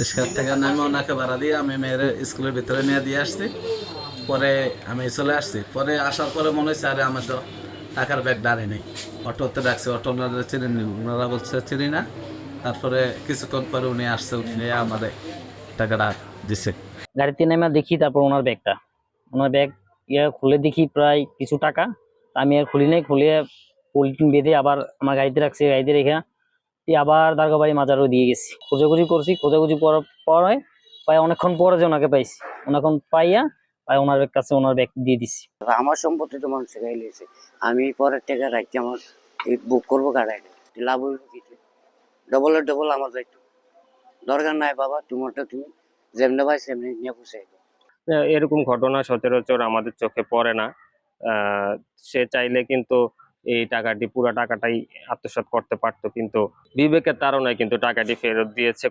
রিক্সার থেকে নামে ওনাকে ভাড়া দিয়ে আমি মেয়ের স্কুলের ভিতরে নিয়ে দিয়ে আসছি। পরে আমি চলে আসছি। পরে আসার পরে মনে হচ্ছে আরে, আমার তো টাকার ব্যাগ দাঁড়িয়ে নেই। অটোতে ডাকছে, অটো ওনারা চিনি ওনারা বলছে, চিনি না। তারপরে কিছুক্ষণ পরে উনি আসছে, উনি নিয়ে আমাদের টাকাটা দিচ্ছে গাড়িতে নেমে দেখি তারপর ওনার ব্যাগটা। ওনার ব্যাগ ইয়ে খুলে দেখি প্রায় কিছু টাকা। আমি আর খুলি নাই খুলে পলিথিন বেঁধে আবার আমার গাড়িতে রাখছি, গাড়িতে রেখে দিয়ে আবার দারগাবাড়ি মাজারও দিয়ে গেছি। খোঁজাখুঁজি করছি খোঁজাখুঁজি করার পরে প্রায় অনেকক্ষণ পরে যে ওনাকে পাইছি। অনেকক্ষণ পাইয়া প্রায় ওনার কাছে ওনার ব্যাগ দিয়ে দিছি। আমার সম্পত্তি তো মানুষ গাই লিয়েছে আমি পরের টাকা রাখছি আমার বুক করব গাড়াই লাভ হইব কিছু ডবলের ডবল আমার দায়িত্ব। দরকার নাই বাবা তোমারটা তুমি যেমনি ভাই সেমনি নিয়ে বসে আহ, এরকম ঘটনা সচরাচর আমাদের চোখে পড়ে না। আহ, সে চাইলে কিন্তু এই টাকাটি পুরো টাকাটাই আত্মসাত করতে পারতো কিন্তু বিবেকের তাড়নায় কিন্তু টাকাটি ফেরত দিয়েছে।